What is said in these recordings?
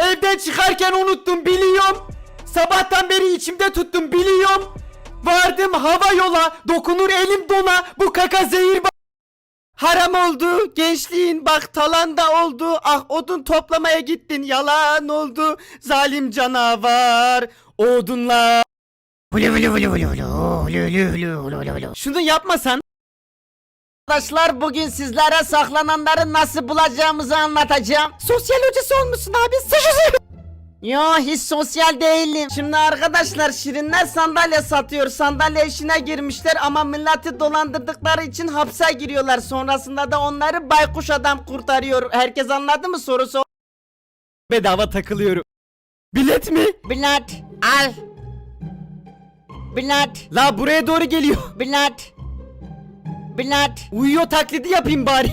Evden çıkarken unuttum biliyorum. Sabahtan beri içimde tuttum biliyorum. Vardım hava yola dokunur elim dona bu kaka zehir Haram oldu gençliğin bak talanda oldu ah odun toplamaya gittin yalan oldu zalim canavar odunla Şunu yapmasan Arkadaşlar bugün sizlere saklananları nasıl bulacağımızı anlatacağım. Sosyal hocası olmuşsun abi Yo hiç sosyal değilim. Şimdi arkadaşlar Şirinler sandalye satıyor. Sandalye işine girmişler ama milleti dolandırdıkları için hapse giriyorlar. Sonrasında da onları baykuş adam kurtarıyor. Herkes anladı mı sorusu? Bedava takılıyorum Bilet mi? Bilet al. Bilet, La buraya doğru geliyor bilet. Bilet, Uyuyor taklidi yapayım bari.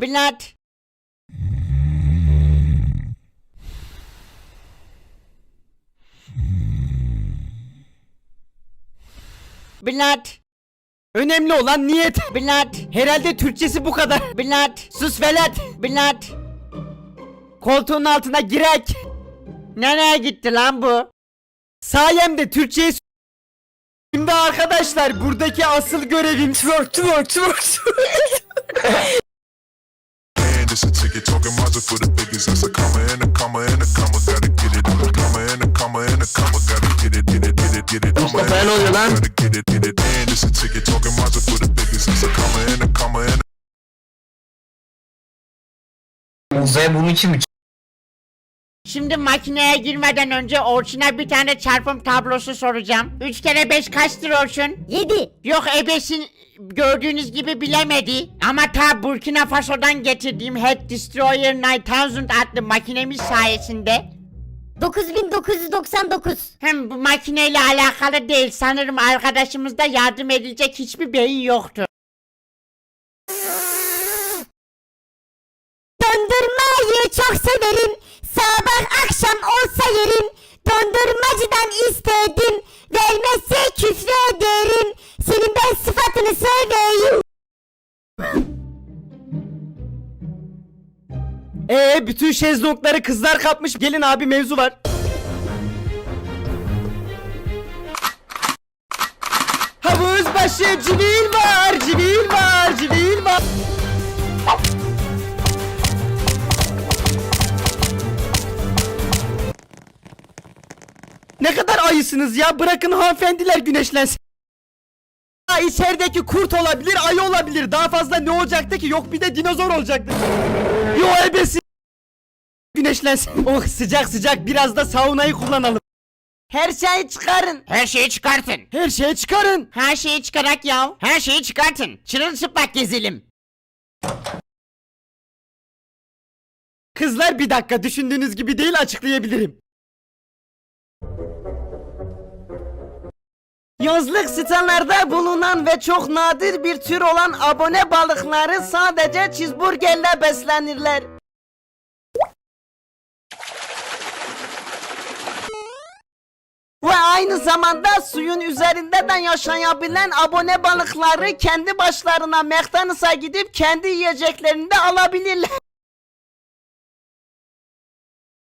Bilet. Bilet, Önemli olan niyet. Bilet, Herhalde Türkçesi bu kadar. Bilet, Sus velet. Bilet. Koltuğun altına girek. Nereye gitti lan bu? Sayemde Türkçeyi Şimdi arkadaşlar buradaki asıl görevim twerk twerk twerk And it's a ticket talking Mazda for the biggest. That's a comma and a comma and a comma. Gotta get it. A comma and a comma and a comma. Gotta get it, get it, get it, get it. Comma and a comma. Gotta get it, get it. And it's a ticket talking Mazda for the biggest. That's a comma and a comma and a Uzaya bunun için mi Şimdi makineye girmeden önce Orçun'a bir tane çarpım tablosu soracağım. 3 kere 5 kaçtır Orçun? 7. Yok ebesin gördüğünüz gibi bilemedi. Ama ta Burkina Faso'dan getirdiğim Head Destroyer 9000 adlı makinemiz sayesinde 9999. hem bu makineyle alakalı değil sanırım arkadaşımızda yardım edilecek hiçbir beyin yoktu. Dondurmayı çok severim. Sabah akşam olsa yerim. Dondurmacıdan istedim. Vermezse küfür ederim. Senin ben sıfatını seveyim. Ee bütün şezlongları kızlar kapmış gelin abi mevzu var Havuz başı civil var civil var civil var Ne kadar ayısınız ya bırakın hanımefendiler güneşlensin Ha, içerideki kurt olabilir, ayı olabilir. Daha fazla ne olacaktı ki? Yok bir de dinozor olacaktı. Yo ebesi. Güneşlensin. Oh sıcak sıcak biraz da saunayı kullanalım. Her şeyi çıkarın. Her şeyi çıkartın. Her şeye çıkarın. Her şeyi çıkarak ya. Her şeyi çıkartın. Çırılçıplak gezelim. Kızlar bir dakika düşündüğünüz gibi değil açıklayabilirim. Yazlık sitelerde bulunan ve çok nadir bir tür olan abone balıkları sadece cheeseburgerle beslenirler. Ve aynı zamanda suyun üzerinde de yaşayabilen abone balıkları kendi başlarına McDonald's'a gidip kendi yiyeceklerini de alabilirler.